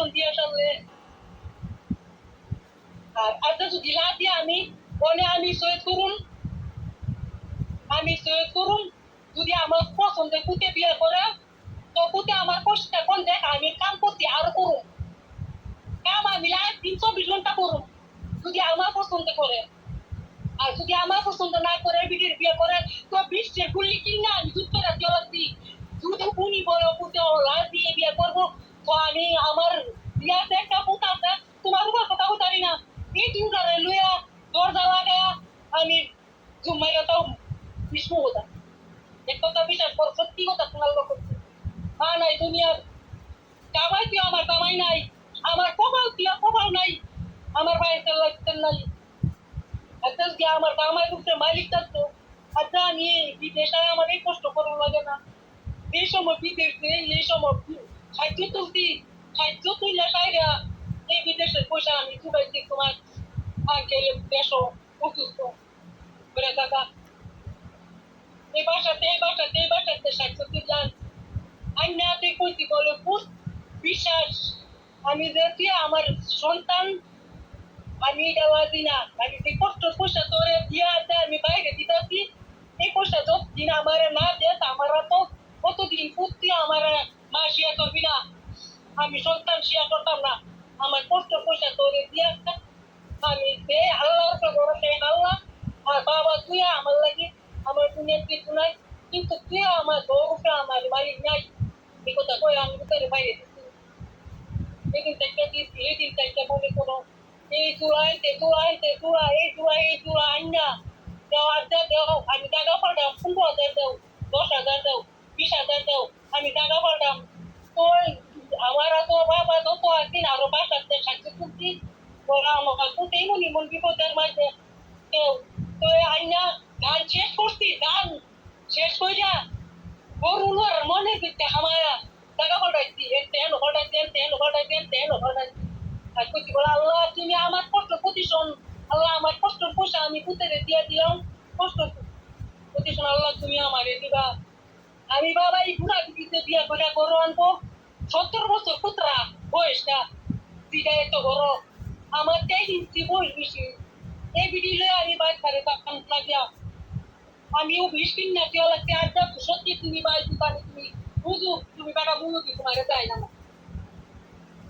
Condition সামনে। আর আচ্ছা যদি দিয়ে আমি, বলে আমি সৈয়দ করুন। আমি সৈয়দ করুন। যদি আমার পছন্দের পুঁতে বিয়ে করে, তো পুঁতে আমার কষ্ট কোন দেখ আমি কাম করতে আরও করুন। কাম আমি তিন চব্বিশ ঘণ্টা করুন, যদি আমার পছন্দ করে। আর যদি আমার পছন্দ না করে, বিটির বিয়ে করে, তো বৃষ্টির গুলি কিনা আমি দিয়ে লাগছি যদি উনি বলো পুঁতে লাল দিয়ে বিয়ে করব আমি আমার বিয়াতে একটা পুঁত আছে, তোমার উপর কথা বলতে না। এই তিনটারে লইয়া দরজা লাগায়া আমি জুমাইয়া তাও বিষ্ণু কথা এক কথা বিশ্বাস কর, সত্যি কথা তোমার লোক মা নাই দুনিয়ার, কামাই তুই আমার কামাই নাই। আমার কপাল তুই কপাল নাই। আমার ভাইয়ের তেল নাই। আচ্ছা কি আমার কামাই করতে মালিক থাকতো আচ্ছা আমি বিদেশে আমার এই কষ্ট করার লাগে না। এই সময় বিদেশে এই সময় খাদ্য তুলতি খাদ্য তুইলা সাইরা এই বিদেশের পয়সা আমি চুবাইছি তোমার আঙ্কেল দেশ অসুস্থ করে থাকা এই বাসাতে এই বাসাতে এই বাসাতে সাহায্য তুললাম আইনাতে কইতি বলে পুত বিশ্বাস আমি যেতে আমার সন্তান আমি দেওয়া দিই না আমি যে কষ্ট পয়সা তোরে দিয়া দেয় আমি বাইরে দিতেছি এই পয়সা যতদিন আমার না দেয় আমার তো কতদিন পুত্তি আমার মা শিয়া করবি না। আমি সন্তান শিয়া করতাম না। আমার কষ্ট পয়সা তোরে দিয়া আমি দে আল্লাহর ভরসা আল্লাহ আর বাবা তুই আমার লাগি, আমার দুনিয়ার কিছু নাই। কিন্তু তুই আমার গৌরবটা আমার বাড়ি নাই? এই কথা কই আমি ভিতরে বাইরে দিচ্ছি এদিন থেকে দিচ্ছি এদিন থেকে মনে করো এই চূড়াইতে চূড়াইতে চূড়া এই চূড়া এই চূড়া আইনা। দেও আর দেও দেও। আমি টাকা পাঠাম পনেরো হাজার দেও, দশ হাজার দেও, বিশ হাজার দেও। আমি টাকা পাঠাম। তো আমার তো বাবা যত একদিন আরও বাসাতে সাক্ষী তুলছি ওরা আমাকে তুলতেই মনি মন বিপদের মাঝে। তো তো আইনা গান শেষ করছি গান শেষ কইরা গরুলোর মনে দিতে আমায়া টাকা পাঠাইছি। এনতে এনো পাঠাইছি এনতে এনো পাঠাইছি এনতে এনো পাঠাইছি। আর কইছি বলে, আল্লাহ, তুমি আমার কষ্ট প্রতিশোধ আল্লাহ, আমার কষ্ট পয়সা আমি পুঁতেরে দিয়ে দিলাম। কষ্ট প্রতিশোধ আল্লাহ, তুমি আমারে দিবা। আমি বাবা এই বুড়া দিতে বিয়ে করে গরু আনব। সত্তর বছর পুত্রা বয়সটা দিদা এত বড়। আমার তেইশ ইঞ্চি বয়স বেশি এই বিডিলে আমি বাইক করে তখন লাগিয়া। আমিও বিশ কিন না কেউ লাগতে আর যা সত্যি তুমি বাইক দোকানে তুমি, বুঝু, তুমি বেটা বুঝু কি তোমার যায় না।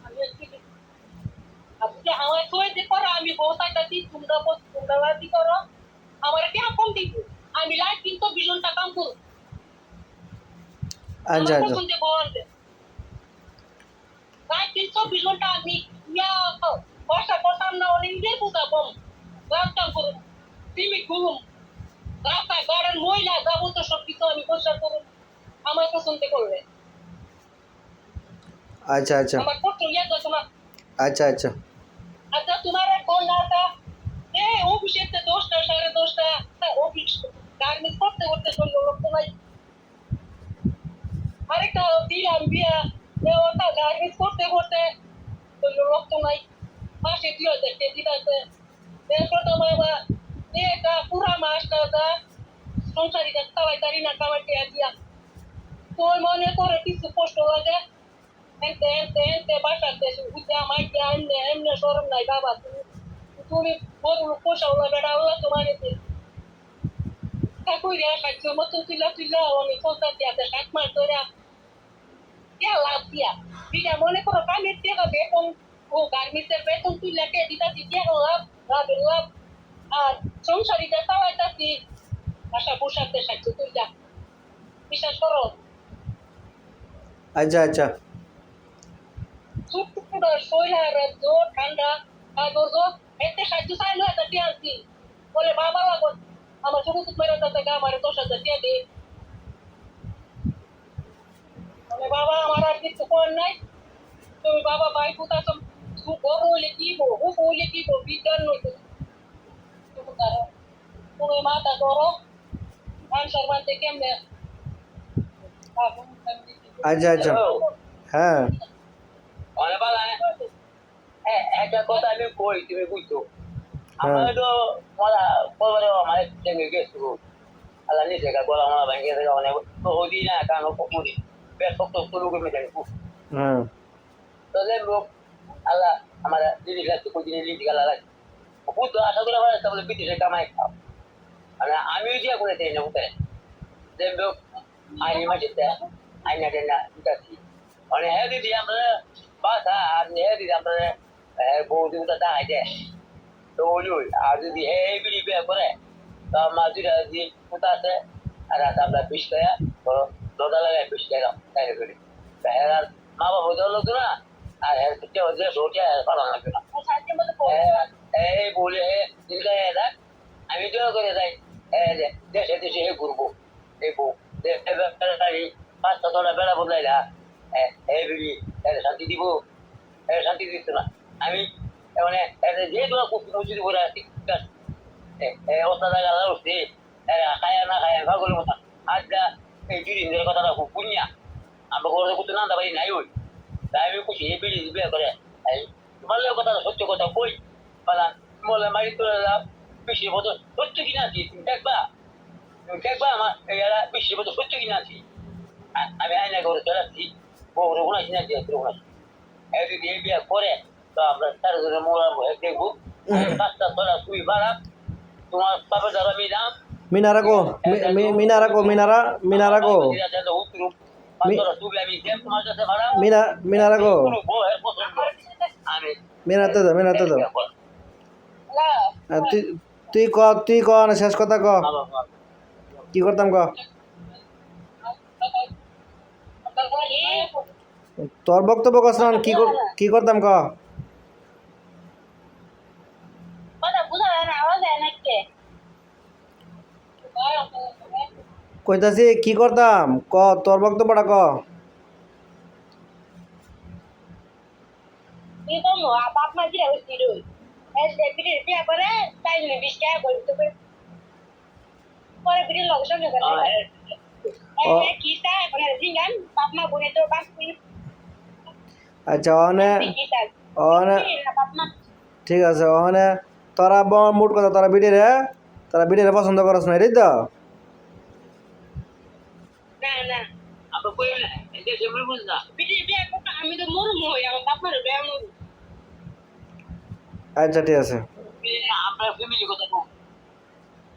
আমি আজকে আমার সবাই যে করো আমি বউ থাকতে তোমরা তোমরা করো আমার কি কম দিব? আমি লাইফ কিন্তু বিজন টাকা করো আচ্ছা আচ্ছা ইয়া করুন ঘুম রাস্তায় মহিলা যাব তো সব কিছু আমি করুন আমার পছন্দ করবে আচ্ছা আচ্ছা আমার কষ্ট ইয়ে তো তোমার আচ্ছা আচ্ছা আচ্ছা তোমার এক বোন আছে এ অফিসে তো দশটা সাড়ে দশটা অফিস গার্মেন্টস করতে করতে চলল আরেকটা দিলাম বিয়া এ ওটা গার্মেন্টস করতে করতে চলল লোক তো নাই। মাসে দুই হাজার কেজি আছে এরপর তো বাবা একটা পুরা মাসটা দা সংসারী কাজ খাওয়াই তারি না খাওয়াইতে দিয়া। তো মনে করে কিছু কষ্ট লাগে? এনতে এনতে এনতে বাসাতে উঠে আমার কি এমনি এমনি সরম নাই, বাবা। তুমি তুমি বড় লোক পোষাওলা বেড়া ওলা তোমার কাকুরি আসাচ্ছ মতো তুলা তুলা অনেক সংসার দিয়াতে সাত মাস ধরে দিয়া লাভ দিয়া দিদা মনে করো কামের টাকা বেতন ও গার্মেন্টসের বেতন তুলে কে দিতা দিয়া লাভ লাভের লাভ আর সংসারীটা চালাইতাছি আশা পোষাতে সাহায্য তুইলা বিশ্বাস করো আচ্ছা আচ্ছা সুপুরা সইলা রাজ্য ঠান্ডা কাগজ এতে সাহায্য চাইলো একটা টিয়ালছি বলে বাবা লাগো আমার ছোট ছোট মেরে তাতে গা আমার দশ হাজার টিয়া দে বলে বাবা আমার আর কিছু করার নাই। তুমি বাবা ভাই পুতা সব বড় হইলে কি বো হুপ হইলে কি বো বিজ্ঞান নইতে তুমি। মাথা ধরো। আনসার মানতে কেমনে আচ্ছা আচ্ছা। হ্যাঁ। অনেক ভালো হ্যাঁ একটা কথা আমি কই তুমি বুঝছ? আমার তো মজা বলব আমার সঙ্গে গেছো আল্লাহ বলা আমার ভাঙ্গে থেকে অনেক তো হদি না কারণ কমুদি বেশ শক্ত শুরু করে মেটাই হ্যাঁ তাহলে লোক আল্লাহ আমার দিদি লাগছে কোন দিন লিখি গালা লাগছে বুদ্ধ আশা করে আমার তাহলে বিদেশে কামাই খাও। মানে আমিও যে করে দিই না উঠে দেখবে আইনি মাঝে আইনা টেনা দিতেছি মানে হ্যাঁ দিদি আমরা বাসা আর হ্যাঁ দিদি আমরা বৌদি উঠা দাঁড়াই দেয় তো ওই আর যদি হে বিড়ি বিয়ে করে তো আমার দুইটা যদি কোথা আছে আর আমরা দোটা লাগায় মা বাবা না আর হ্যাঁ সত্যি হচ্ছে সোটা পালন লাগবে না এই বলে হে আমি তো করে যাই দেশে দেশে হে ঘুরবো এই বউ পাঁচটা ছটা বেড়া বদলাইলা এই বিড়ি এর শান্তি দিব শান্তি দিত না আমি মানে যে তোমার কুকুর যদি করে এই অবস্থা জায়গা উঠছি খায়া না খায়া ভাগলের মতো আজ কথাটা খুব পুণ্যা আমরা করে করতে না পারি নাই ওই তাই আমি খুশি এই বিড়ি বিয়ে করে এই তোমার লোক কথা সত্য কথা কই পালা মোলে মারি তোলে লাভ বেশি মতো সত্য কিনা আছি তুমি দেখবা তুমি দেখবা আমার এরা বেশি মতো সত্য কিনা আছি আ- আমি আয়না করে চলাচ্ছি বউরে গুণাছি না দিয়ে এই যদি এই বিয়ে করে তো আমরা তার জন্য মোলা দেখব কাজটা তোলা তুই বাড়া তোমার বাপের দ্বারা আমি দাম মিনারা কো মি- মি- মিনারা কো মিনারা মিনারা কো মিনা মিনারা কো আমি মিনাতে দাও মিনাতে দাও আর তুই তুই ক তুই ক না শেষ কথা ক কি করতাম ক তোর বক্তব্য কস না কি কর- কি করতাম ক কথা বুঝা যায় না আওয়াজ যায় না কে কইতাছি কি করতাম ক তোর বক্তব্যটা ক তুই তো বাপ মা দিলে হইছি রই এই বিড়ি বিয়া করে তাই জন্য বিশ টাকা করে দিতে পারে পরে বিড়ির লগে সঙ্গে করে ও- এই কি চাই মানে কি করতাম? ক তোর তো বাপ আচ্ছা অনে কি অনে ঠিক আছে ওখানে তোরা ব- মোট কথা তোরা বিড়ি রে তোরা বিড়ি রে পছন্দ করস না এটাই তো না না আমরা কই না দেশে বুঝ না বিড়ি বিয়া করতে আমি তো মরু মই আমার বাপ মার বিয়া মরু আচ্ছা ঠিক আছে আমরা ফ্যামিলি কথা বলব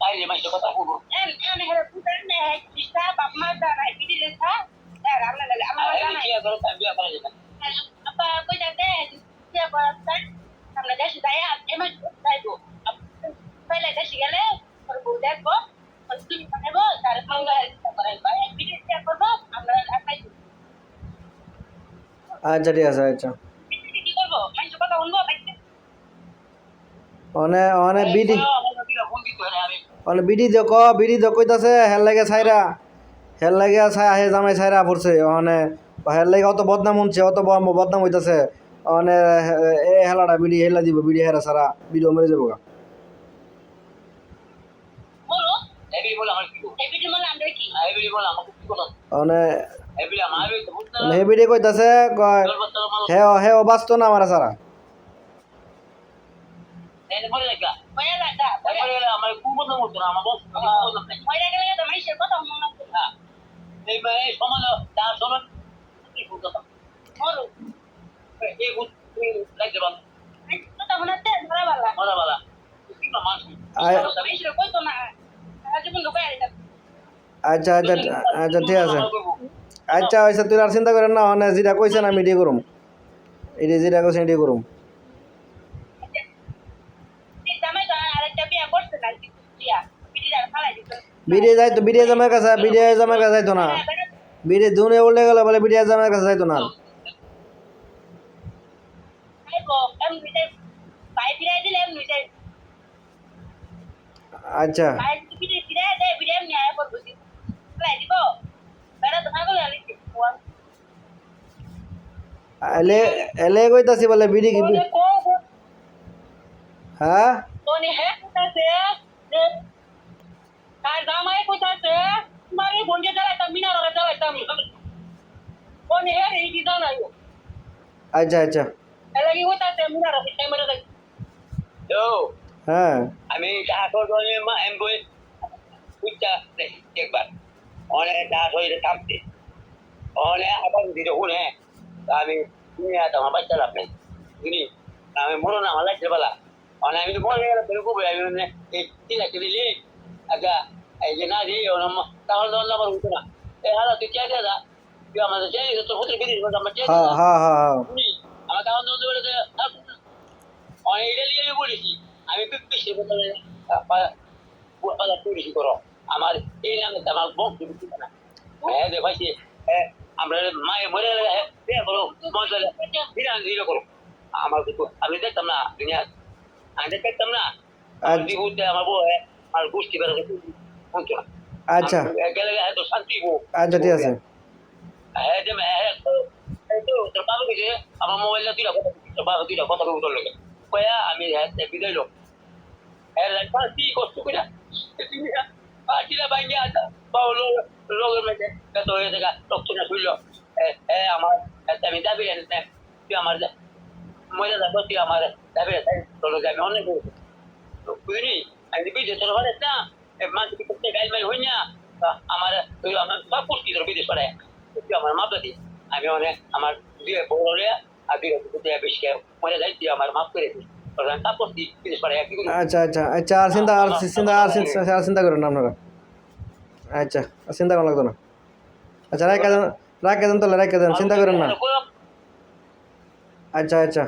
তাইলে মাসে কথা বলব এন এন হেরে পুতার নে কিসা বাপ মা দাঁড়ায় বিড়ি রে থা দেখ আমরা লাগে আমার জানাই কি করে আমি বিয়া করে যাবে mangga orang banyak video siapa bo আমরা আচ্ছা ঠিক আছে আচ্ছা। অনে অনে বিড়ি। অনে বিড়ি ক বিড়ি দিও কইতাছে হেল লাগে ছাইরা হেল লাগে আহে জামাই ছাইরা পড়ছে, অনে হেল লাগে অত বদনাম শুনছে অত বদনাম হইতাছে, অনে এ হেলাটা বিড়ি হেলা দিব, বিড়ি হেরা সারা বিড়ি মরে যাব গা বলো এই বলে আমার কি এই ভিডিও মানে আমরা কি এই বলে আমাকে কি কথা অনে এই বলে আমার তো বুঝতে হে বিড়ি কইতাছে কয় হে হে অবাস্ত না আমার সারা। কথা আচ্ছা আচ্ছা আচ্ছা ঠিক আছে। আচ্ছা হয়েছে তুই আর চিন্তা করেন না অনে যেটা কইছে না আমি এটাই করুম। এটি যেটা কইছে এটাই করুম। এই জামাই তো আরেকটা বিয়া করছে না বিয়া বিটির আর ফালাই দিত বিড়ি যাইতো বিড়ি জামার কাছে বিড়ি জামার কাছে যাইতো না। বিড়ি দুনে উল্টে গেলে বলে বিড়ি জামার কাছে যাইতো না। আচ্ছা পাই বিটে ফিরাই দে বিটে এম নিয়ে পর বুঝি ফালাই দিব বেড়া তো ভাগলে আলিছি এলে এলে কইতাছি বলে বিড়ি কি হ্যাঁ আচ্ছা আচ্ছা। হ্যাঁ আমি অনেক চাষ হয়ে থাকতে অনেক আবার দিতে শুনে। আমি তুমি আর তোমার বাচ্চা লাভ নেই বুঝলি? আমি মনে না আমার লাগছে বেলা মানে আমি তো মনে গেলে বেরো করব আমি মানে এই তিন একটা দিলি আচ্ছা এই যে না দিই তাহলে তো আমার হতো না। এই হারা তুই চেয়ে দা তুই আমাদের চেয়ে তোর হোটেল বিদিস আমার চেয়ে হ্যাঁ হ্যাঁ হ্যাঁ শুনি আমার বন্ধু বলেছে অনেক এটা নিয়ে আমি বলেছি। আমি পিসি বলে পালা পুলিশি করো। আমার এই নামে আমার বংশ না। হ্যাঁ দেখাইছি হ্যাঁ। আমরা মায়ে মরে হ্যাঁ মজা দিলে করো। আমার কিন্তু আমি দেখতাম না দুনিয়া। আমি দেখতাম না। আচ্ছা। আমার বউ হ্যাঁ গোষ্ঠী বেড়াতে আচ্ছা। গেলে এত শান্তি আচ্ছা ঠিক আছে। হ্যাঁ যে তোর বাবা কিছু আমার মোবাইলটা দুইটা কথা তোর বাবা দুইটা কথা উত্তর লাগে। কয়া আমি বিদায় লোক হ্যাঁ কি কষ্ট করে পাটিলা বাইঙ্গে আছে বাবা লোক লোকের মধ্যে কত হয়ে থাকা রক্ত না হ্যাঁ আমার আমি দাবি তুই আমার মহিলা যাব তুই আমার দাবি আমি অনেক বুঝলি? আমি বিদেশ মানে না মানুষ করতে গাইল মাইল হই না আমার আমার সব পুষ্টি তোর বিদেশ পাঠায়। তুই আমার মাপ দি। আমি অনেক, আমার বড় হলে, আর বেশি মনে যাই তুই আমার মাপ করি আচ্ছা আচ্ছা আচ্ছা আর চিন্তা আর চিন্তা আর চিন্তা করেন আপনারা। আচ্ছা চিন্তা করা লাগতো না। আচ্ছা রাখা দেন রাখা দেন তাহলে রাখা দেন চিন্তা করেন না। আচ্ছা আচ্ছা।